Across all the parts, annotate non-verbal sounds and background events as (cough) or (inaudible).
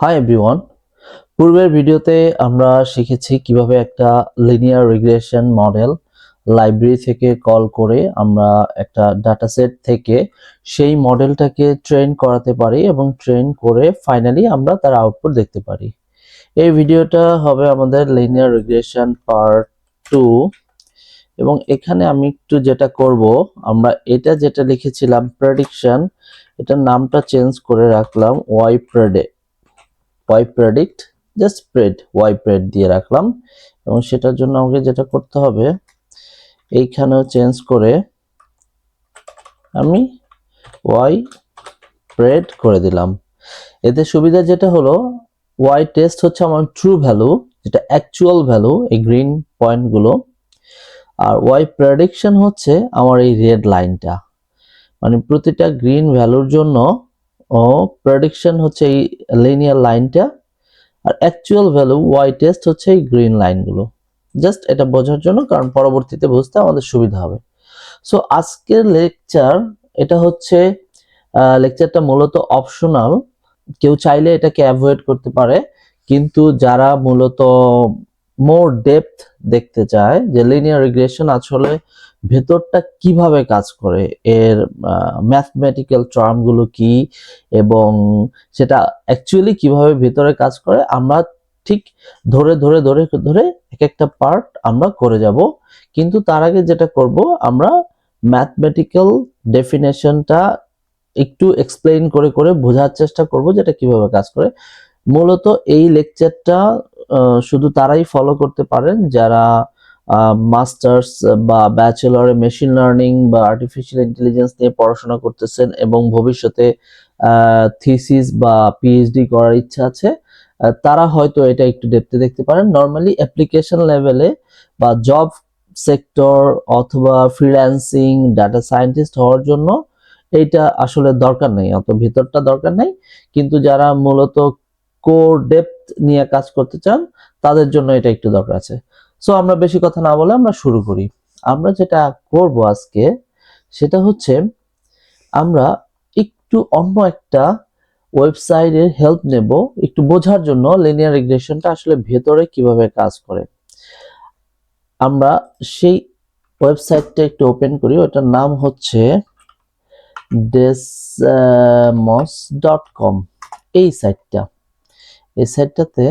Hi everyone পূর্বের ভিডিওতে আমরা শিখেছি কীভাবে একটা লিনিয়ার রিগ্রেশন মডেল লাইব্রেরি থেকে কল করে আমরা একটা ডাটাসেট থেকে সেই মডেলটাকে ট্রেন করাতে পারি এবং ট্রেন করে ফাইনালি আমরা তার আউটপুট দেখতে পারি। এই ভিডিওটা হবে আমাদের লিনিয়ার রিগ্রেশন পার্ট টু এবং এখানে আমি একটু যেটা করব, আমরা এটা যেটা লিখেছিলাম প্রেডিকশন এটার নামটা চেঞ্জ করে রাখলাম Y প্রেডে Y predict just pred Y pred দিয়ে রাখলাম। এবং সেটার জন্য আমাকে যেটা করতে হবে, এইখানেও চেঞ্জ করে আমি ওয়াই প্রেড করে দিলাম। এতে সুবিধা যেটা হলো ওয়াই টেস্ট হচ্ছে আমার ট্রু ভ্যালু যেটা অ্যাকচুয়াল ভ্যালু এই গ্রিন পয়েন্টগুলো আর ওয়াই প্রেডিকশন হচ্ছে আমার এই রেড লাইনটা মানে প্রতিটা গ্রিন ভ্যালুর জন্য ও প্রেডিকশন হচ্ছে এই লিনিয়ার লাইনটা আর অ্যাকচুয়াল ভ্যালু ওয়াই টেস্ট হচ্ছে এই গ্রিন লাইনগুলো জাস্ট এটা বোঝার জন্য, কারণ পরবর্তীতে বুঝতে আমাদের সুবিধা হবে। সো আজকের লেকচার এটা হচ্ছে লেকচারটা মূলত অপশনাল কেউ চাইলে এটাকে অ্যাভয়েড করতে পারে, কিন্তু যারা মূলত মোর ডেপথ দেখতে চায়, যে লিনিয়ার রিগ্রেশন আসলে ভেতরটা কীভাবে কাজ করে? এর ম্যাথমেটিক্যাল টার্মগুলো কি? এবং সেটা অ্যাকচুয়ালি কীভাবে ভেতরে কাজ করে? আমরা ঠিক ধরে ধরে ধরে ধরে এক একটা পার্ট আমরা করে যাব। কিন্তু তার আগে যেটা করব, আমরা ম্যাথমেটিক্যাল ডেফিনেশনটা একটু এক্সপ্লেইন করে করে বোঝার চেষ্টা করব যেটা কীভাবে কাজ করে। মূলত এই লেকচারটা শুধু তারাই ফলো করতে পারেন যারা মাস্টার্স বা ব্যাচেলরে মেশিন লার্নিং বা আর্টিফিশিয়াল ইন্টেলিজেন্স নিয়ে পড়াশোনা করতেছেন এবং ভবিষ্যতে থিসিস বা পিএইচডি করার ইচ্ছা আছে তারা হয়তো এটা একটু ডেপতে দেখতে পারেন। নর্মালি অ্যাপ্লিকেশন লেভেলে বা জব সেক্টর অথবা ফ্রিল্যান্সিং ডাটা সায়েন্টিস্ট হওয়ার জন্য এইটা আসলে দরকার নেই, অত ভিতরটা দরকার নেই। কিন্তু যারা মূলত কোর ডেপথ নিয়ে কাজ করতে চান, তাদের জন্য এটা একটু দরকার আছে। সো আমরা বেশি কথা না বলে আমরা শুরু করি। আমরা যেটা করব আজকে, সেটা হচ্ছে আমরা একটু অন্য একটা ওয়েবসাইটের হেল্প নেব, একটু বোঝার জন্য লিনিয়ার রিগ্রেশনটা আসলে ভেতরে কীভাবে কাজ করে। আমরা সেই ওয়েবসাইটটা একটু ওপেন করি, ওটার নাম হচ্ছে ডেসমস ডট কম এই সাইটটা এই সাইটটাতে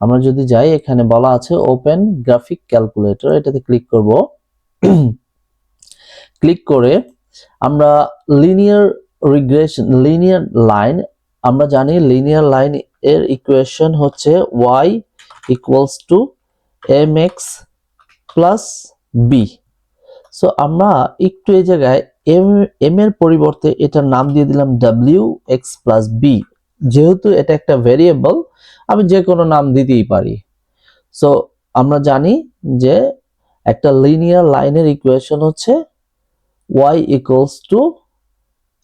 আমরা যদি যাই, এখানে বলা আছে ওপেন গ্রাফিক ক্যালকুলেটর এটাতে ক্লিক করব। ক্লিক করে আমরা লিনিয়ার রিগ্রেশন লিনিয়ার লাইন আমরা জানি লিনিয়ার লাইন এর ইকুয়েশন হচ্ছে y equals to M X plus B so আমরা একটু এই জায়গায় এম এম এর পরিবর্তে এটার নাম দিয়ে দিলাম ডাব্লিউ এক্স প্লাস বি যেহেতু এটা একটা ভেরিয়েবল আমি যে কোনো নাম দিতেই পারি। সো আমরা জানি যে একটা লিনিয়ার লাইনের ইকুয়েশন হচ্ছে y equals to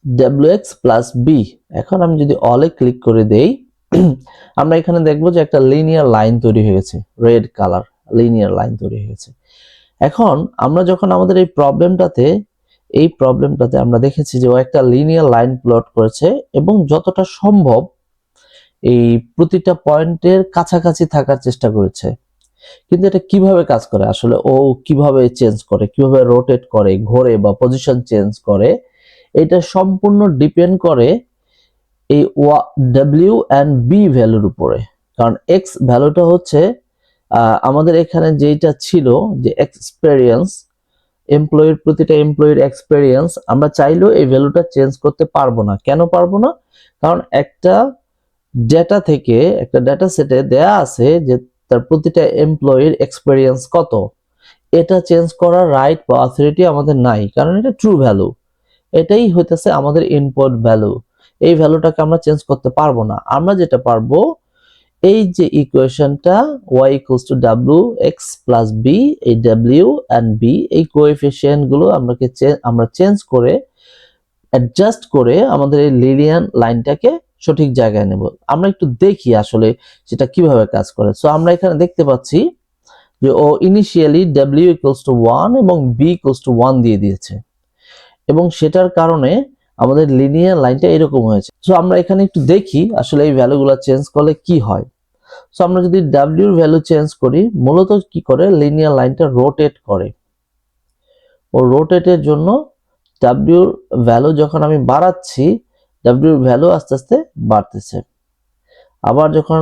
W X plus B এখন আমি যদি অলে ক্লিক করে দেই, (clears throat) আমরা এখানে দেখব যে একটা লিনিয়ার লাইন তৈরি হয়ে গেছে রেড কালার লিনিয়ার লাইন তৈরি হয়ে গেছে। এখন আমরা যখন আমাদের এই প্রবলেমটাতে এই প্রবলেমটাতে আমরা দেখেছি যে ও একটা লিনিয়ার লাইন প্লট করেছে এবং যতটা সম্ভব এই প্রতিটা পয়েন্টের কাছাকাছি থাকার চেষ্টা করেছে। কিন্তু এটা কীভাবে কাজ করে? আসলে ও কীভাবে চেঞ্জ করে? কীভাবে রোটেট করে, ঘোরে বা পজিশন চেঞ্জ করে? এটা সম্পূর্ণ ডিপেন্ড করে এই ডাব্লিউ অ্যান্ড বি ভ্যালুর উপরে। কারণ এক্স ভ্যালুটা হচ্ছে আমাদের এখানে যেটা ছিল যে এক্সপেরিয়েন্স এমপ্লয়ির প্রতিটা এমপ্লয়ির এক্সপেরিয়েন্স আমরা চাইলেও এই ভ্যালুটা চেঞ্জ করতে পারব না। কেন পারব না? কারণ একটা ডেটা থেকে একটা ডেটা সেটে দেয়া আছে যে তার প্রতিটা এমপ্লয়ির এক্সপেরিয়েন্স কত। এটা চেঞ্জ করার রাইট বা অথরিটি আমাদের নাই, কারণ এটা ট্রু ভ্যালু এটাই হইতেছে আমাদের ইনপুট ভ্যালু এই ভ্যালুটাকে আমরা চেঞ্জ করতে পারব না। আমরা যেটা পারব, এই যে ইকুয়েশনটা Y equals to W X plus B এই ডাব্লিউ অ্যান্ড বি এই কোএফিসিয়েন্টগুলো আমরাকে আমরা চেঞ্জ করে অ্যাডজাস্ট করে আমাদের এই লিনিয়ার লাইনটাকে সঠিক জায়গায় নেব। আমরা একটু দেখি আসলে সেটা কীভাবে কাজ করে। সো আমরা এখানে দেখতে পাচ্ছি যে ও initially W equals to one এবং বি ইকুয়ালস টু ওয়ান দিয়ে দিয়েছে। এবং সেটার কারণে আমাদের লিনিয়ার লাইনটা এরকম হয়েছে। সো আমরা এখানে একটু দেখি আসলে এই ভ্যালুগুলো চেঞ্জ করলে কি হয়। সো আমরা যদি ডাব্লিউর ভ্যালু চেঞ্জ করি, মূলত কি করে? লিনিয়ার লাইনটা রোটেট করে। ও রোটেটের জন্য ডাব্লিউর ভ্যালু যখন আমি বাড়াচ্ছি ডাব্লিউর ভ্যালু আস্তে আস্তে বাড়তেছে। আবার যখন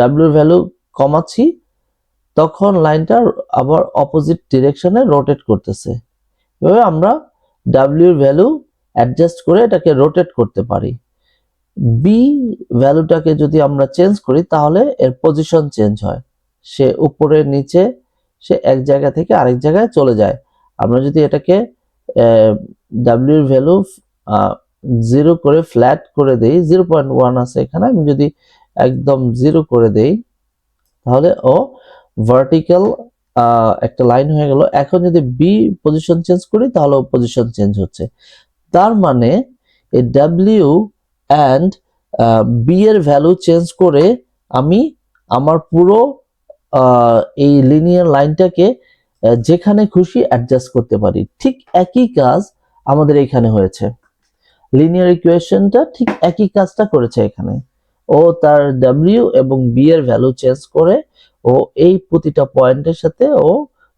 ডাব্লিউর ভ্যালু কমাচ্ছি, তখন লাইনটা আবার অপোজিট ডিরেকশনে রোটেট করতেছে। এভাবে আমরা ডাব্লিউর ভ্যালু অ্যাডজাস্ট করে এটাকে রোটেট করতে পারি। বি ভ্যালুটাকে যদি আমরা চেঞ্জ করি, তাহলে এর পজিশন চেঞ্জ হয়। সে উপরে নিচে, সে এক জায়গা থেকে আরেক জায়গায় চলে যায়। আমরা যদি এটাকে ডাব্লিউর ভ্যালু জিরো করে ফ্ল্যাট করে দেই জিরো পয়েন্ট ওয়ান আছে এখানে, আমি যদি একদম জিরো করে দেই, তাহলে ও ভার্টিক্যাল একটা লাইন হয়ে গেল। এখন যদি বি পজিশন চেঞ্জ করি, তাহলে পজিশন চেঞ্জ হচ্ছে। তার মানে এই ডাব্লিউ অ্যান্ড বি এর ভ্যালু চেঞ্জ করে আমি আমার পুরো এই লিনিয়ার লাইনটাকে যেখানে খুশি অ্যাডজাস্ট করতে পারি। ঠিক একই কাজ আমাদের এখানে হয়েছে। লিনিয়ার ইকুয়েশনটা ঠিক একই কাজটা করেছে এখানে। ও তার ডাব্লিউ এবং বি এর ভ্যালু চেঞ্জ করে ও এই প্রতিটা পয়েন্টের সাথে ও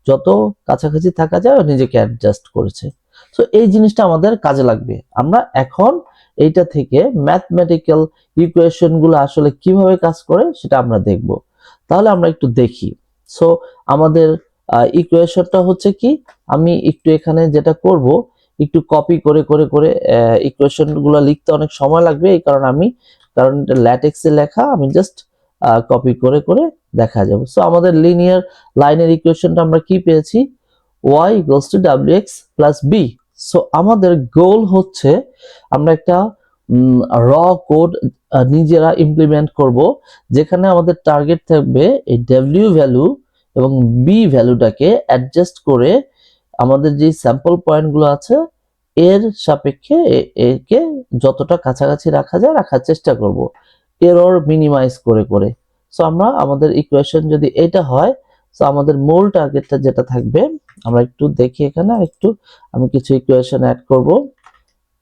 যত কাছাকাছি থাকা যায় ও নিজেকে অ্যাডজাস্ট করেছে। সো এই জিনিসটা আমাদের কাজে লাগবে। আমরা এখন এইটা থেকে ম্যাথমেটিক্যাল ইকুয়েশনগুলো আসলে কীভাবে কাজ করে সেটা আমরা দেখব। তাহলে আমরা একটু দেখি। সো আমাদের ইকুয়েশনটা হচ্ছে কি? আমি একটু এখানে যেটা করব একটু কপি করে করে করে ইকুয়েশনগুলো লিখতে অনেক সময় লাগবে, এই কারণে আমি, কারণ এটা ল্যাটেক্সে লেখা, আমি জাস্ট কপি করে করে দেখা যাবে। সো আমাদের লিনিয়ার লাইনের ইকুয়েশনটা আমরা কি পেয়েছি? y equals to W X plus B so আমাদের গোল হচ্ছে, আমরা একটা র কোড নিজেরা ইমপ্লিমেন্ট করব, যেখানে আমাদের টার্গেট থাকবে এই ডাব্লিউ ভ্যালু এবং বি ভ্যালুটাকে অ্যাডজাস্ট করে আমাদের যে স্যাম্পল পয়েন্টগুলো আছে, এর সাপেক্ষে একে যতটা কাছাকাছি রাখা যায়, রাখার চেষ্টা করব। এরর মিনিমাইজ করে করে। সো আমরা আমাদের ইকুয়েশন যদি এটা হয় সো আমাদের মূল টার্গেটটা যেটা থাকবে, আমরা একটু দেখি এখানে একটু আমি কিছু ইকুয়েশন অ্যাড করব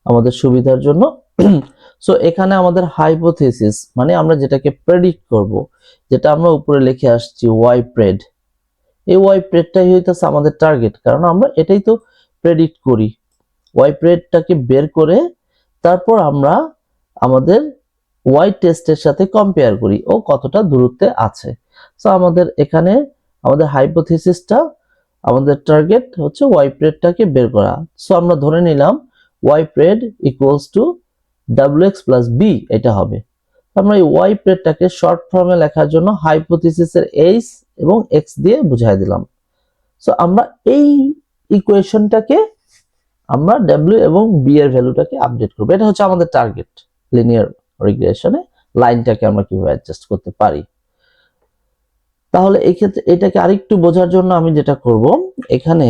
আমাদের সুবিধার জন্য। (clears throat) সো এখানে আমাদের হাইপোথিসিস মানে আমরা যেটাকে প্রেডিক্ট করব, যেটা আমরা উপরে লিখে আসছি ওয়াই প্রেড এই ওয়াই প্রেডটাই হইতেছে আমাদের টার্গেট কারণ আমরা এটাই তো প্রেডিক্ট করি। ওয়াই প্রেডটাকে বের করে তারপর আমরা আমাদের ওয়াই টেস্টের সাথে কম্পেয়ার করি। ও কতটা দূরত্বে আছে। সো আমাদের এখানে আমাদের হাইপোথিসিসটা আমাদের টার্গেট হচ্ছে ওয়াই প্রেডটাকে বের করা। সো আমরা ধরে নিলাম Y pred equals to W X plus B এটা হবে। আমরা এই ওয়াই প্রেডটাকে শর্ট ফর্মে লেখার জন্য হাইপোথিসিসের এইচ এবং এক্স দিয়ে বুঝাই দিলাম। সো আমরা এই ইকুয়েশনটাকে আমরা ডাব্লিউ এবং বি এর ভ্যালুটাকে আপডেট করব। এটা হচ্ছে আমাদের টার্গেট লিনিয়ার রিগ্রেশনে লাইনটাকে আমরা কীভাবে অ্যাডজাস্ট করতে পারি? তাহলে এই ক্ষেত্রে এটাকে আরেকটু বোঝার জন্য আমি যেটা করব, এখানে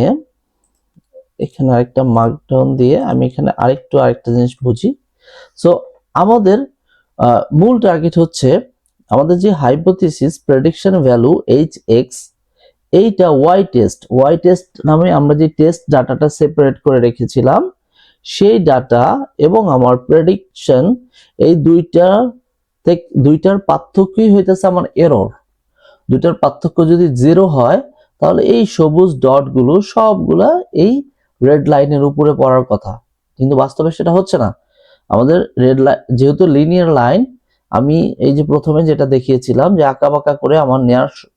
এখানে আরেকটা মার্কডাউন দিয়ে আমি এখানে আরেকটু আরেকটা জিনিস বুঝি। সো আমাদের মূল টার্গেট হচ্ছে আমাদের যে hypothesis prediction value H X এইটা ওয়াই টেস্ট ওয়াই টেস্ট নামে আমরা যে টেস্ট ডাটাটা সেপারেট করে রেখেছিলাম, সেই ডাটা এবং আমার প্রেডিকশন এই দুইটা দুইটার পার্থক্যই হইতেছে আমার এরর দুইটার পার্থক্য যদি জিরো হয়, তাহলে এই সবুজ ডটগুলো সবগুলা এই রেড লাইনের উপরে পড়ার কথা। কিন্তু বাস্তবে সেটা হচ্ছে না। আমাদের রেড লাইন যেহেতু লিনিয়ার লাইন আমি এই যে প্রথমে যেটা দেখিয়েছিলাম যে আঁকা বাঁকা করে আমার নেওয়ার সু-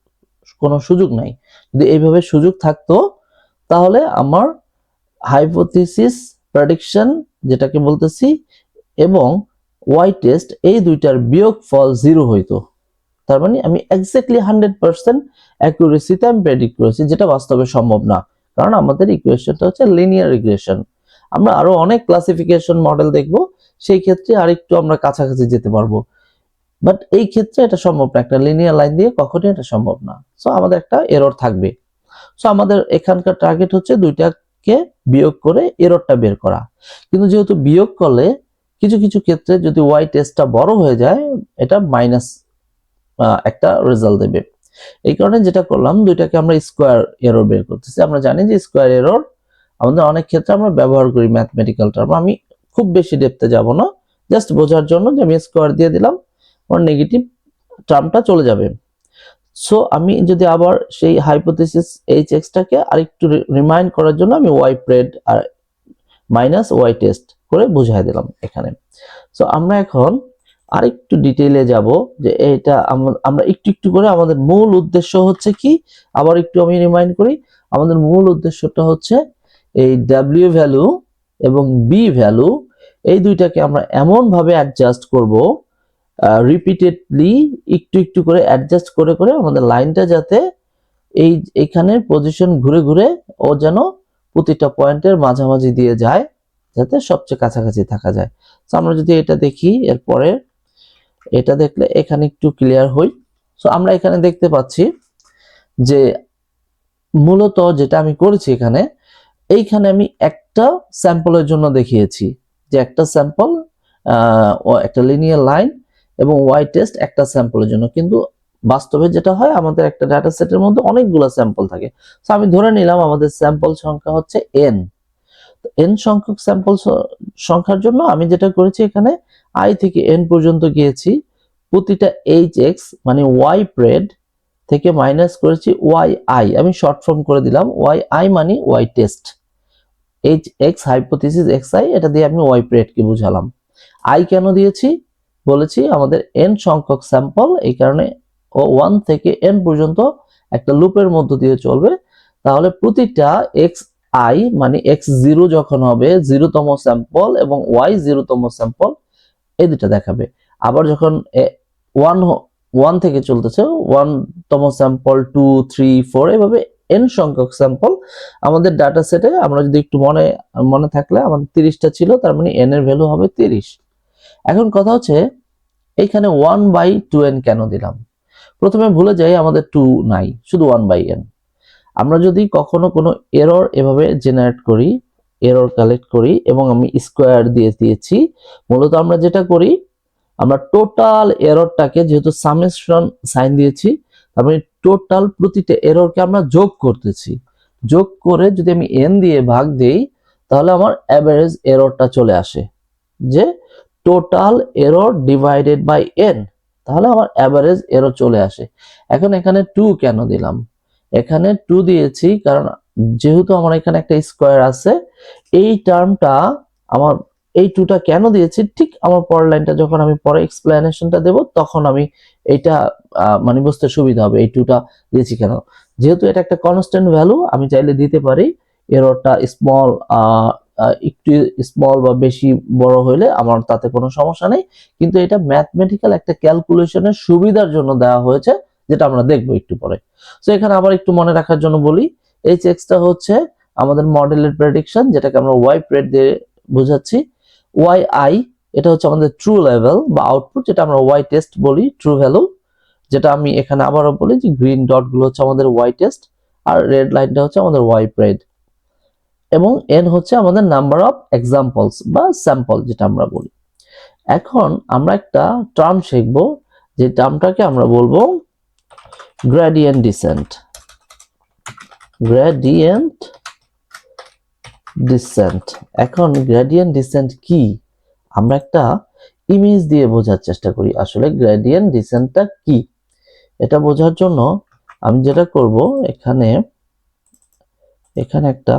কোনো সুযোগ নাই। যদি এইভাবে সুযোগ থাকতো, তাহলে আমার হাইপোথিসিস প্রেডিকশন যেটাকে বলতেছি এবং ওয়াই টেস্ট এই দুইটার বিয়োগ ফল জিরো হইতো। তার মানে আমি এক্স্যাক্টলি হান্ড্রেড পার্সেন্ট অ্যাকুরেসিতে আমি প্রেডিক্ট করেছি, যেটা বাস্তবে সম্ভব না। কারণ আমাদের ইকুয়েশনটা হচ্ছে লিনিয়ার ইকুয়েশন আমরা আরও অনেক ক্লাসিফিকেশন মডেল দেখব, সেই ক্ষেত্রে আরেকটু আমরা কাছাকাছি যেতে পারব। বাট এই ক্ষেত্রে এটা সম্ভব না। একটা লিনিয়ার লাইন দিয়ে কখনোই এটা সম্ভব না। সো আমাদের একটা এরর থাকবে। সো আমাদের এখানকার টার্গেট হচ্ছে দুইটাকে বিয়োগ করে এররটা বের করা। কিন্তু যেহেতু বিয়োগ করলে, কিছু কিছু ক্ষেত্রে যদি ওয়াই টেস্টটা বড় হয়ে যায়, এটা মাইনাস একটা রেজাল্ট দেবে। এই কারণে যেটা করলাম, দুইটাকে আমরা স্কোয়ার এরর বের করতেছি। আমরা জানি যে স্কোয়ার এরর আমাদের অনেক ক্ষেত্রে আমরা ব্যবহার করি ম্যাথমেটিক্যাল টার্ম আমি খুব বেশি ডেপতে যাব না। জাস্ট বোঝার জন্য যে আমি স্কোয়ার দিয়ে দিলাম। আমার নেগেটিভ টার্মটা চলে যাবে। সো আমি যদি আবার সেই হাইপোথেসিস এইচ এক্সটাকে আরেকটু রিমাইন্ড করার জন্য আমি ওয়াই প্রেড আর মাইনাস ওয়াই টেস্ট করে বুঝাই দিলাম এখানে। সো আমরা এখন আরেকটু ডিটেইলে যাব যে এটা আম- আমরা একটু একটু করে আমাদের মূল উদ্দেশ্য হচ্ছে কি? আবার একটু আমি রিমাইন্ড করি, আমাদের মূল উদ্দেশ্যটা হচ্ছে এই ডাব্লিউ ভ্যালু এবং বি ভ্যালু এই দুইটাকে আমরা এমন ভাবে অ্যাডজাস্ট করব রিপিটেডলি একটু একটু করে অ্যাডজাস্ট করে করে আমাদের লাইনটা যাতে এই এখানের পজিশন ঘুরে ঘুরে ও যেন প্রতিটা পয়েন্টের মাঝামাঝি দিয়ে যায়, যাতে সবচেয়ে কাছাকাছি থাকা যায়। তো আমরা যদি এটা দেখি, এরপরে এটা দেখলে এখানে একটু ক্লিয়ার হই। সো আমরা এখানে দেখতে পাচ্ছি যে মূলত যেটা আমি করেছি এখানে, এইখানে আমি একটা স্যাম্পলের জন্য দেখিয়েছি। যে একটা স্যাম্পল একটা লিনিয়ার লাইন এবং ওয়াই টেস্ট একটা স্যাম্পলের জন্য। কিন্তু বাস্তবে যেটা হয়, আমাদের একটা ডাটা সেটের মধ্যে অনেকগুলো স্যাম্পল থাকে। তো আমি ধরে নিলাম আমাদের স্যাম্পল সংখ্যা হচ্ছে এন এন সংখ্যক স্যাম্পল সংখ্যার জন্য আমি যেটা করেছি এখানে আই থেকে এন পর্যন্ত গিয়েছি, প্রতিটা এইচ এক্স মানে ওয়াই প্রেড থেকে মাইনাস করেছি ওয়াই আই আমি শর্ট ফর্ম করে দিলাম ওয়াই আই মানে Y test H X hypothesis X I এটা দিয়ে আমি ওয়াই প্রেডকে বুঝালাম। আই কেন দিয়েছি? বলেছি, আমাদের এন সংখ্যক স্যাম্পল এই কারণে ওয়ান থেকে এন পর্যন্ত একটা লুপের মধ্য দিয়ে চলবে। তাহলে প্রতিটা এক্স আই মানে এক্স জিরো যখন হবে জিরোতম স্যাম্পল এবং ওয়াই জিরোতম স্যাম্পল এই দুটা দেখাবে। আবার যখন ওয়ান ওয়ান থেকে চলতেছে ওয়ান তম স্যাম্পল টু থ্রি ফোর এভাবে এন সংখ্যক স্যাম্পল আমাদের ডাটা সেটে আমরা যদি একটু মনে মনে থাকলে আমাদের তিরিশটা ছিল, তার মানে এন এর ভ্যালু হবে তিরিশ। এখন কথা হচ্ছে, এইখানে ওয়ান বাই টু এন কেন দিলাম? প্রথমে ভুলে যাই, আমাদের টু নাই, শুধু ওয়ান বাই এন আমরা যদি কখনো কোনো এরর এভাবে জেনারেট করি এরর কালেক্ট করি, এবং আমি স্কোয়ার দিয়ে দিয়েছি, মূলত আমরা যেটা করি, আমরা টোটাল এররটাকে যেহেতু সামেশন সাইন দিয়েছি, তার মানে টোটাল প্রতিটা এররকে আমরা যোগ করতেছি। যোগ করে যদি আমি এন দিয়ে ভাগ দেই, তাহলে আমার অ্যাভারেজ এররটা চলে আসে। যে total error divided by N তাহলে আমার অ্যাভারেজ এরর চলে আসে। এখন এখানে টু কেন দিলাম? এখানে টু দিয়েছি কারণ যেহেতু আমার এখানে একটা স্কোয়ার আছে, এই টার্মটা আমার, এই টুটা কেন দিয়েছি? ঠিক আমার পরের লাইনটা যখন আমি পরে এক্সপ্লেনেশনটা দেব, তখন আমি এটা মানে বুঝতে সুবিধা হবে, এই টুটা দিয়েছি কেন। যেহেতু এটা একটা কনস্ট্যান্ট ভ্যালু আমি চাইলে দিতে পারি এররটা স্মল একটু স্মল বা বেশি বড় হইলে আমার তাতে কোনো সমস্যা নেই। কিন্তু এটা ম্যাথমেটিক্যাল একটা ক্যালকুলেশনের সুবিধার জন্য দেওয়া হয়েছে, যেটা আমরা দেখব একটু পরে। তো এখানে আবার একটু মনে রাখার জন্য বলি এই চেক্সটা হচ্ছে আমাদের মডেলের প্রেডিকশন যেটাকে আমরা ওয়াই প্রেড দিয়ে বোঝাচ্ছি। ওয়াই আই এটা হচ্ছে আমাদের ট্রু লেভেল বা আউটপুট যেটা আমরা ওয়াই টেস্ট বলি ট্রু ভ্যালু যেটা আমি এখানে আবারও বলি যে গ্রিন ডটগুলো হচ্ছে আমাদের ওয়াই টেস্ট আর রেড লাইনটা হচ্ছে আমাদের ওয়াই প্রেড এবং এন হচ্ছে আমাদের নাম্বার অফ এক্সাম্পলস বা স্যাম্পল যেটা আমরা বলি। এখন আমরা একটা টার্ম শিখব, যে টার্মটাকে আমরা বলব গ্রেডিয়েন্ট ডিসেন্ট গ্রেডিয়েন্ট ডিসেন্ট এখন গ্রেডিয়েন্ট ডিসেন্ট কি? আমরা একটা ইমেজ দিয়ে বোঝার চেষ্টা করি। আসলে গ্রেডিয়েন্ট ডিসেন্টটা কি? এটা বোঝার জন্য আমি যেটা করব, এখানে এখানে একটা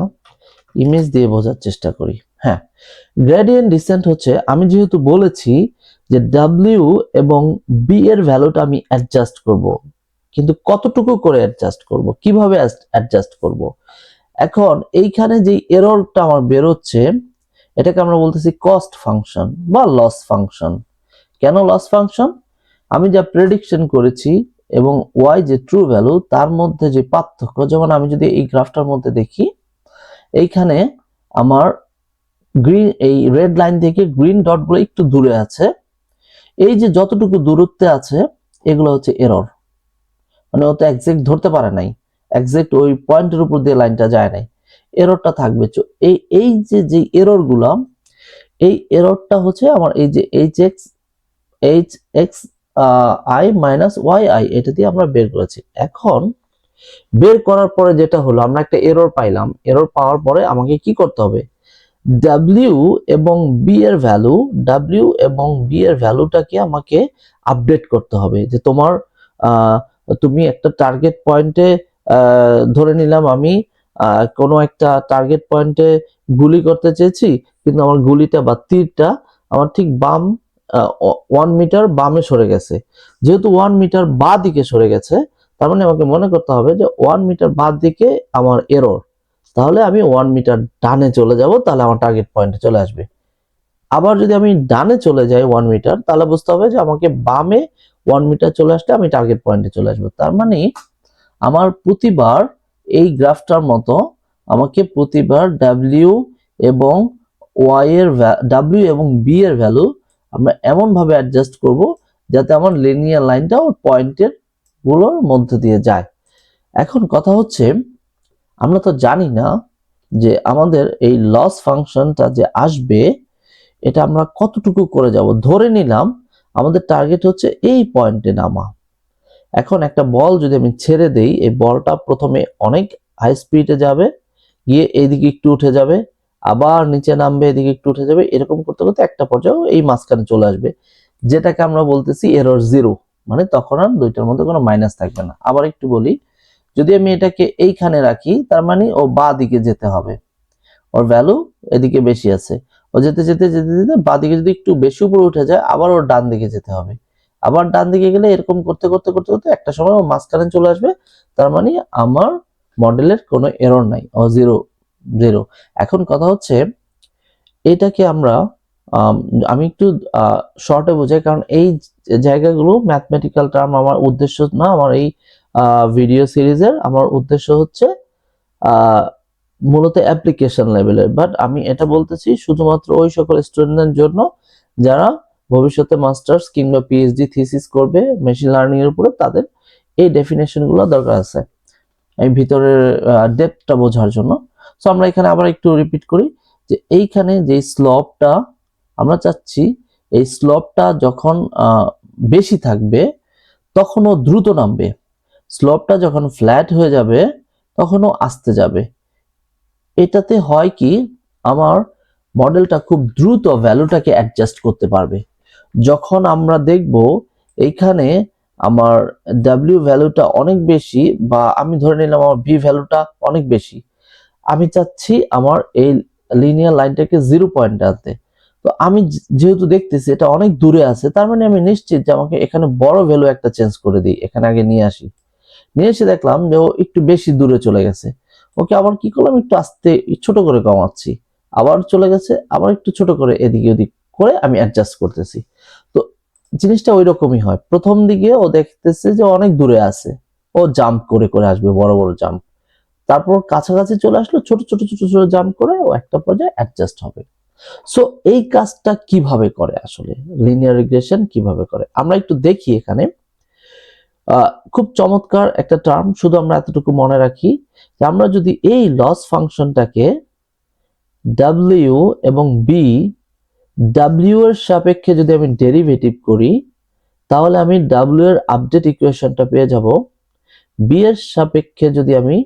ইমেজ দিয়ে বোঝার চেষ্টা করি। হ্যাঁ গ্রেডিয়েন্ট ডিসেন্ট হচ্ছে, আমি যেহেতু বলেছি যে ডাব্লিউ এবং বি এর ভ্যালুটা আমি অ্যাডজাস্ট করব, কিন্তু কতটুকু করে অ্যাডজাস্ট করব, কীভাবে অ্যাডজাস্ট করব? এখন এইখানে যে এররটা আমার বেরোচ্ছে, এটাকে আমরা বলতেছি কস্ট ফাংশন বা লস ফাংশন কেন লস ফাংশন আমি যা প্রেডিকশন করেছি এবং ওয়াই যে ট্রু ভ্যালু তার মধ্যে যে পার্থক্য, যেমন আমি যদি এই গ্রাফটার মধ্যে দেখি এইখানে আমার গ্রিন এই রেড লাইন থেকে গ্রিন ডটগুলো একটু দূরে আছে। এই যে যতটুকু দূরত্বে আছে, এগুলো হচ্ছে এরর মানে ও তো একজ্যাক্ট ধরতে পারে নাই। একজ্যাক্ট ওই পয়েন্টের উপর দিয়ে লাইনটা যায় নাই। এররটা থাকবে এই এই যে যে এররগুলা, এই এররটা হচ্ছে আমার এই যে H X H X I minus Y I এটা দিয়ে আমরা বের করেছি। এখন বের করার পরে যেটা হলো, আমরা একটা এরর পাইলাম। এরর পাওয়ার পরে আমাকে কি করতে হবে? ডাব্লিউ এবং বি এর ভ্যালু ডাব্লিউ এবং বি এর ভ্যালুটাকে আমাকে আপডেট করতে হবে। যে তোমার তুমি একটা টার্গেট পয়েন্টে ধরে নিলাম আমি কোনো একটা টার্গেট পয়েন্টে গুলি করতে চেয়েছি, কিন্তু আমার গুলিটা বা তীরটা আমার ঠিক বাম ওয়ান মিটার বামে সরে গেছে। যেহেতু ওয়ান মিটার বা দিকে সরে গেছে তার মানে আমাকে মনে করতে হবে যে ওয়ান মিটার বাদ দিকে আমার এরর তাহলে আমি ওয়ান মিটার ডানে চলে যাব, তাহলে আমার টার্গেট পয়েন্টে চলে আসবে। আবার যদি আমি ডানে চলে যাই ওয়ান মিটার তাহলে বুঝতে হবে যে আমাকে বামে ওয়ান মিটার চলে আসলে আমি টার্গেট পয়েন্টে চলে আসব। তার মানে আমার প্রতিবার এই গ্রাফটার মতো আমাকে প্রতিবার ডাব্লিউ এবং ওয়াই এর ডাব্লিউ এবং বি এর ভ্যালু আমরা এমনভাবে অ্যাডজাস্ট করব যাতে আমার লিনিয়ার লাইনটা পয়েন্টের গুলোর মধ্যে দিয়ে যায়। এখন কথা হচ্ছে, আমরা তো জানি না যে আমাদের এই লস ফাংশনটা যে আসবে, এটা আমরা কতটুকু করে যাব। ধরে নিলাম, আমাদের টার্গেট হচ্ছে এই পয়েন্টে নামা। এখন একটা বল যদি আমি ছেড়ে দেই, এই বলটা প্রথমে অনেক হাই স্পিডে যাবে, গিয়ে এইদিকে একটু উঠে যাবে, আবার নিচে নামবে, এদিকে একটু উঠে যাবে, এরকম করতে করতে একটা পর্যায়ে এই মাঝখানে চলে আসবে, যেটাকে আমরা বলতেছি এরর জিরো মানে তখন আর দুইটার মধ্যে কোনো মাইনাস থাকবে না। আবার একটু বলি যদি আমি এটাকে এইখানে রাখি তার মানে ও বা দিকে যেতে হবে। ওর ভ্যালু এদিকে বেশি আছে। ও যেতে যেতে যেতে যেতে বা দিকে যদি একটু বেশি উপরে উঠে যায় আবার ওর ডান দিকে যেতে হবে। আবার ডান দিকে গেলে এরকম করতে করতে করতে করতে একটা সময় ও মাঝখানে চলে আসবে তার মানে আমার মডেলের কোনো এরর নাই। ও জিরো জিরো এখন কথা হচ্ছে এটাকে আমরা আম, একটু শর্টে বোঝাই কারণ এই জায়গাগুলো ম্যাথমেটিক্যাল টার্ম আমার উদ্দেশ্য না, আমার এই ভিডিও সিরিজের আমার উদ্দেশ্য হচ্ছে মূলত অ্যাপ্লিকেশন লেভেলের বাট আমি এটা বলতেছি শুধুমাত্র ওই সকল স্টুডেন্টদের জন্য যারা ভবিষ্যতে মাস্টার্স কিংবা পিএইচডি থিসিস করবে মেশিন লার্নিং এর উপরে তাদের এই ডেফিনেশনগুলো দরকার আছে। এই ভিতরের ডেপথটা বোঝার জন্য। সো আমরা এখানে আবার একটু রিপিট করি যে এইখানে যে স্লপটা আমরা চাচ্ছি এই স্লপটা যখন বেশি থাকবে, তখনও দ্রুত নামবে। স্লপটা যখন ফ্ল্যাট হয়ে যাবে, তখনও আসতে যাবে। এটাতে হয় কি, আমার মডেলটা খুব দ্রুত ভ্যালুটাকে অ্যাডজাস্ট করতে পারবে। যখন আমরা দেখব, এইখানে আমার ডাব্লিউ ভ্যালুটা অনেক বেশি বা আমি ধরে নিলাম আমার ভি ভ্যালুটা অনেক বেশি। আমি চাচ্ছি আমার এই লিনিয়ার লাইনটাকে জিরো পয়েন্টে আনতে। তো আমি যেহেতু দেখতেছি এটা অনেক দূরে আছে, তার মানে আমি নিশ্চিত যে আমাকে এখানে বড় ভ্যালু একটা চেঞ্জ করে দিই, এখানে আগে নিয়ে আসি। নিয়ে এসে দেখলাম যে ও একটু বেশি দূরে চলে গেছে। ওকে আবার কি করলাম? একটু আস্তে ছোট করে কমাচ্ছি। আবার চলে গেছে, আবার একটু ছোট করে এদিকে ওদিক করে আমি অ্যাডজাস্ট করতেছি। তো জিনিসটা ওই রকমই হয়। প্রথম দিকে ও দেখতেছে যে অনেক দূরে আছে। ও জাম্প করে করে আসবে, বড় বড় জাম্প তারপর কাছাকাছি চলে আসলো, ছোট ছোট ছোট ছোট জাম্প করে ও একটা পর্যায়ে অ্যাডজাস্ট হবে। সো এই কাজটা কীভাবে করে আসলে? লিনিয়ার রিগ্রেশন কীভাবে করে? আমরা একটু দেখি এখানে। খুব চমৎকার একটা টার্ম শুধু আমরা এতটুকু মনে রাখি যে আমরা যদি এই লস ফাংশনটাকে ডাব্লিউ এবং বি ডাব্লিউ এর সাপেক্ষে যদি আমি ডেরিভেটিভ করি, তাহলে আমি ডাব্লিউ এর আপডেট ইকুয়েশনটা পেয়ে যাব। বি এর সাপেক্ষে যদি আমি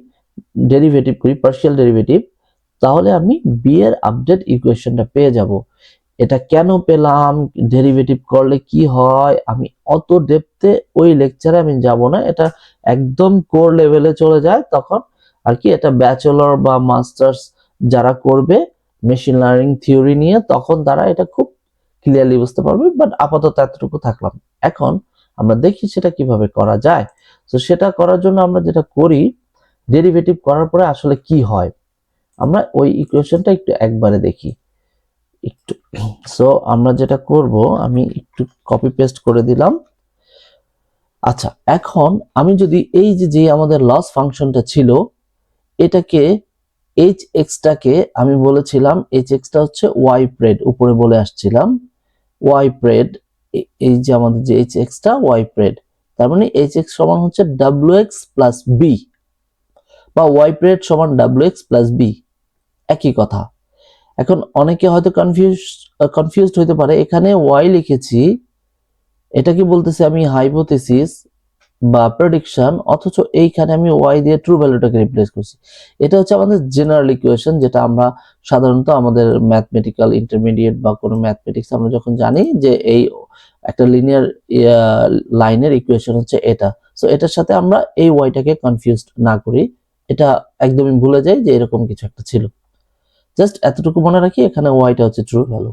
ডেরিভেটিভ করি পার্শিয়াল ডেরিভেটিভ তাহলে আমি বি এর আপডেট ইকুয়েশনটা পেয়ে যাব। এটা কেন পেলাম? ডেরিভেটিভ করলে কি হয়? আমি অত ডেপথে ওই লেকচারে আমি যাব না। এটা একদম কোর লেভেলে চলে যায়, তখন আর কি এটা ব্যাচেলর বা মাস্টার্স যারা করবে মেশিন লার্নিং থিওরি নিয়ে, তখন তারা এটা খুব ক্লিয়ারলি বুঝতে পারবে বাট আপাতত এতটুকু থাকলাম। এখন আমরা দেখি সেটা কীভাবে করা যায়। তো সেটা করার জন্য আমরা যেটা করি ডেরিভেটিভ করার পরে আসলে কি হয়? আমরা ওই ইকুয়েশনটা একটু একবারে দেখি। একটু সো আমরা যেটা করব, আমি একটু কপি পেস্ট করে দিলাম। আচ্ছা এখন আমি যদি এই যে যে আমাদের লস ফাংশনটা ছিল, এটাকে এইচ এক্সটাকে আমি বলেছিলাম এইচ এক্সটা হচ্ছে ওয়াই প্রেড উপরে বলে আসছিলাম ওয়াই প্রেড এই যে আমাদের যে এইচ এক্সটা ওয়াই প্রেড তার মানে এইচ এক্স সমান হচ্ছে ডাব্লিউ এক্স প্লাস বি বা ওয়াই প্রেড সমান ডাব্লিউ এক্স প্লাস বি একই কথা। এখন অনেকে হয়তো কনফিউজ কনফিউজড হইতে পারে। এখানে ওয়াই লিখেছি, এটা কি বলতেছি আমি হাইপোথেসিস বা প্রেডিকশন অথচ এইখানে আমি ওয়াই দিয়ে ট্রু ভ্যালুটাকে রিপ্লেস করছি। এটা হচ্ছে আমাদের জেনারেল ইকুয়েশন যেটা আমরা সাধারণত আমাদের ম্যাথমেটিক্যাল ইন্টারমিডিয়েট বা কোনো ম্যাথমেটিক্স আমরা যখন জানি যে এই একটা লিনিয়ার লাইনের ইকুয়েশন হচ্ছে এটা। সো এটার সাথে আমরা এই ওয়াইটাকে কনফিউজ না করি। এটা একদমই ভুলে যাই যে এরকম কিছু একটা ছিল। জাস্ট এতটুকু মনে রাখি, এখানে ওয়াইটা হচ্ছে ট্রু ভ্যালু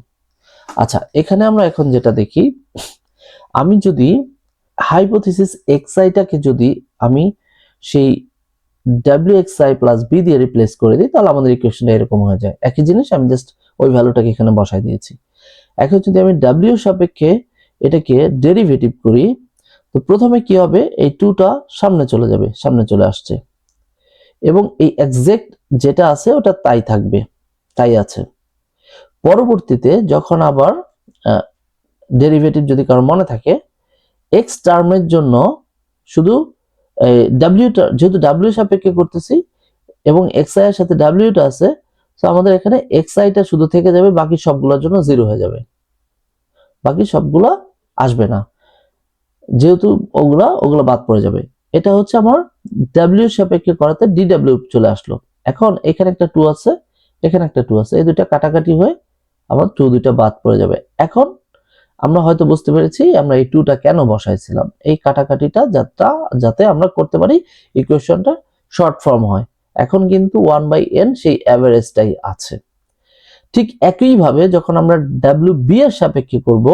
আচ্ছা এখানে আমরা এখন যেটা দেখি, আমি যদি হাইপোথিসিস এক্সআইটাকে যদি আমি সেই W X I plus B দিয়ে রিপ্লেস করে দিই, তাহলে আমাদের ইকুয়েশনটা এরকম হয়ে যায়। একই জিনিস, আমি জাস্ট ওই ভ্যালুটাকে এখানে বসাই দিয়েছি। এখন যদি আমি ডাব্লিউ সাপেক্ষে এটাকে ডেরিভেটিভ করি, তো প্রথমে কি হবে? এই টুটা সামনে চলে যাবে, সামনে চলে আসছে। এবং এই এক্সাক্ট যেটা আছে, ওটা তাই থাকবে। তাই আছে। পরবর্তীতে যখন আবার ডেরিভেটিভ যদি কারও মনে থাকে এক্স টার্মের জন্য শুধু ডাব্লিউ যেহেতু ডাব্লিউ সাপেক্ষে করতেছি এবং এক্স আই এর সাথে ডাব্লিউটা আছে, তো আমাদের এখানে এক্স আইটা শুধু থেকে যাবে, বাকি সবগুলোর জন্য জিরো হয়ে যাবে। বাকি সবগুলা আসবে না। যেহেতু ওগুলা ওগুলা বাদ পড়ে যাবে। এটা হচ্ছে আমার ডাব্লিউ সাপেক্ষে করাতে ডি ডাব্লিউ চলে আসলো। এখন এখানে একটা টু আছে এখানে একটা টু আছে, এই দুইটা কাটাকাটি হয়ে আমার টু দুইটা বাদ পড়ে যাবে। এখন আমরা হয়তো বুঝতে পেরেছি আমরা এই টুটা কেন বসাইছিলাম। এই কাটাকাটিটা যাতে যাতে আমরা করতে পারি ইকুয়েশনটা শর্ট ফর্ম হয়। এখন কিন্তু ওয়ান বাই এন সেই অ্যাভারেজটাই আছে। ঠিক একইভাবে যখন আমরা ডাব্লিউ বি এর সাপেক্ষে করব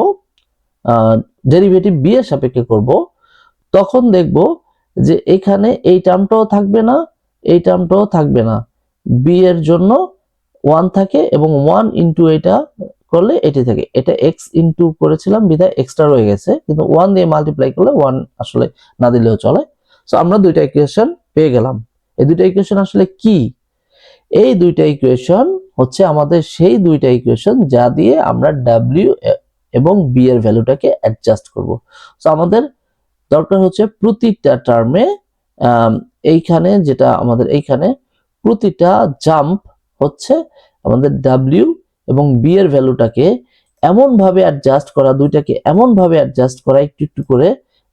ডেরিভেটিভ বি এর সাপেক্ষে করব, তখন দেখব যে এখানে এই টার্মটাও থাকবে না, এই টার্মটাও থাকবে না। বি এর জন্য ওয়ান থাকে এবং ওয়ান ইন্টু এটা করলে এটি থাকে। এটা এক্স ইন্টু করেছিলাম, বিধায় এক্সট্রা রয়ে গেছে। কিন্তু ওয়ান দিয়ে মাল্টিপ্লাই করলে ওয়ান আসলে না দিলেও চলে। সো আমরা দুইটা ইকুয়েশন পেয়ে গেলাম। এই দুইটা ইকুয়েশন আসলে কি? এই দুইটা ইকুয়েশন হচ্ছে আমাদের সেই দুইটা ইকুয়েশন যা দিয়ে আমরা ডাব্লিউ এবং বি এর ভ্যালুটাকে অ্যাডজাস্ট করব। সো আমাদের দরকার হচ্ছে প্রতিটা টার্মে এইখানে যেটা আমাদের এইখানে প্রতিটা জাম্প হচ্ছে আমাদের ডাব্লিউ এবং বি এর ভ্যালুটাকে এমন ভাবে অ্যাডজাস্ট করা, দুইটাকে এমন ভাবে অ্যাডজাস্ট করা, একটু একটু করে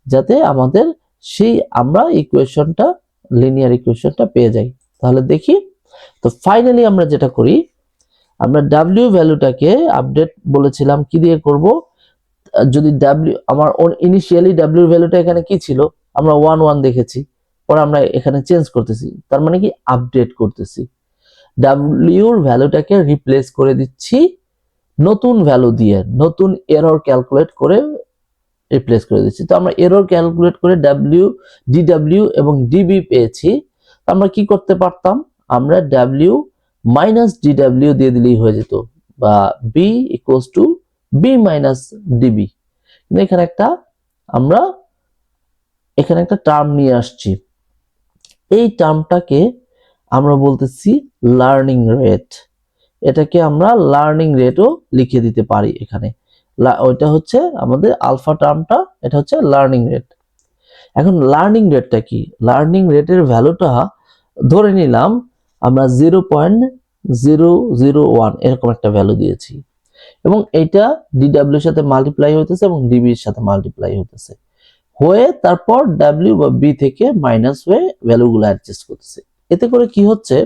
যাতে আমাদের সেই আমরা ইকুয়েশনটা লিনিয়ার ইকুয়েশনটা পেয়ে যাই। তাহলে দেখি। তো ফাইনালি আমরা যেটা করি, আমরা ডাব্লিউ ভ্যালুটাকে আপডেট বলেছিলাম, কি দিয়ে করব? যদি ডাব্লিউ আমার ইনিশিয়ালি ডাব্লিউ ভ্যালুটা এখানে কি ছিল? আমরা ওয়ান ওয়ান দেখেছি, পরে আমরা এখানে চেঞ্জ করতেছি। তার মানে কি? আপডেট করতেছি। ডাব্লিউর ভ্যালুটাকে রিপ্লেস করে দিচ্ছি। নতুন ভ্যালু দিয়ে, নতুন এরর ক্যালকুলেট করে রিপ্লেস করে দিচ্ছি। তো আমরা এরর ক্যালকুলেট করে ডাব্লিউ ডিডাব্লিউ এবং ডিবি পেয়েছি। আমরা কি করতে পারতাম? আমরা ডাব্লিউ মাইনাস ডিডাব্লিউ দিয়ে দিলেই হয়ে যেত। বা B equals to B minus DB কিন্তু এখানে একটা আমরা, এখানে একটা টার্ম নিয়ে আসছি। এই টার্মটাকে আমরা বলতেছি লার্নিং রেট এটাকে আমরা লার্নিং রেটও লিখে দিতে পারি এখানে। ওইটা হচ্ছে আমাদের আলফা টার্মটা এটা হচ্ছে লার্নিং রেট এখন লার্নিং রেটটা কি? লার্নিং রেটের ভ্যালুটা ধরে নিলাম, আমরা zero point zero zero one এরকম একটা ভ্যালু দিয়েছি। এবং এটা ডিডাব্লিউর সাথে মাল্টিপ্লাই হইতেছে এবং ডিবির সাথে মাল্টিপ্লাই হইতেছে। হয়ে তারপর ডাব্লিউ বা বি থেকে মাইনাস হয়ে ভ্যালুগুলো অ্যাডজাস্ট করতেছে। এতে করে কি হচ্ছে?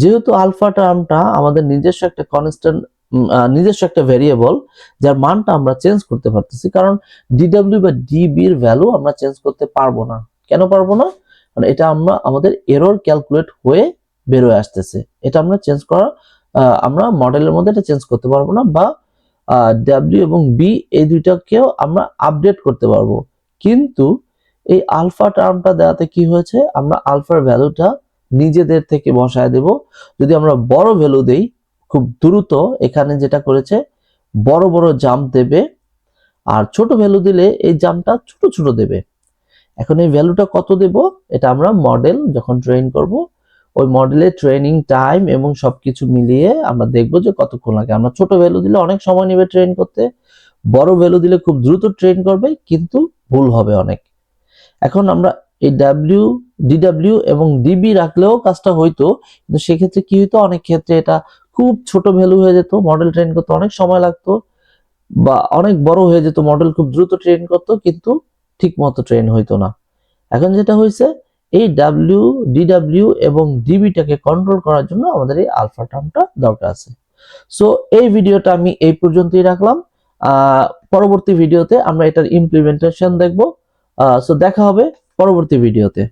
যেহেতু আলফা টার্মটা আমাদের নিজস্ব একটা কনস্ট্যান্ট নিজস্ব একটা ভেরিয়েবল যার মানটা আমরা চেঞ্জ করতে পারতেছি, কারণ ডিডাব্লিউ বা ডিবির ভ্যালু আমরা চেঞ্জ করতে পারব না। কেন পারব না? কারণ এটা আমরা, আমাদের এরর ক্যালকুলেট হয়ে বেরোয় আসতেছে। এটা আমরা চেঞ্জ করা আমরা মডেলের মধ্যে এটা চেঞ্জ করতে পারব না, বা ডাব্লিউ এবং বি এই দুইটাকেও আমরা আপডেট করতে পারব। কিন্তু এই আলফা টার্মটা দেওয়াতে কি হয়েছে? আমরা আলফার ভ্যালুটা নিজেদের থেকে বসায় দেব। যদি আমরা বড় ভ্যালু দেই, খুব দ্রুত এখানে যেটা করেছে, বড় বড় জাম্প দেবে আর ছোট ভ্যালু দিলে এই জাম্পটা ছোট ছোট দেবে। এখন এই ভ্যালুটা কত দেব? এটা আমরা মডেল যখন ট্রেন করব, ওই মডেলের ট্রেনিং টাইম এবং সবকিছু মিলিয়ে আমরা দেখব যে কতক্ষণ লাগে। আমরা ছোট ভ্যালু দিলে অনেক সময় নেবে ট্রেন করতে, বড় ভ্যালু দিলে খুব দ্রুত ট্রেন করবে, কিন্তু ভুল হবে অনেক। এখন আমরা এই ডাব্লিউ ডিডাব্লিউ এবং ডিবি রাখলেও কাজটা হইতো, কিন্তু সেক্ষেত্রে কি হইতো? অনেক ক্ষেত্রে এটা খুব ছোট ভ্যালু হয়ে যেত মডেল ট্রেন করতে অনেক সময় লাগতো বা অনেক বড় হয়ে যেত মডেল খুব দ্রুত ট্রেন করত, কিন্তু ঠিক মতো ট্রেন হইতো না। এখন যেটা হয়েছে এই ডাব্লিউ ডিডাব্লিউ এবং ডিবিটাকে কন্ট্রোল করার জন্য আমাদের এই আলফা টার্মটা দরকার আছে। সো এই ভিডিওটা আমি এই পর্যন্তই রাখলাম। পরবর্তী ভিডিওতে আমরা এটার ইমপ্লিমেন্টেশন দেখব। সো দেখা হবে। পরবর্তী ভিডিওতে।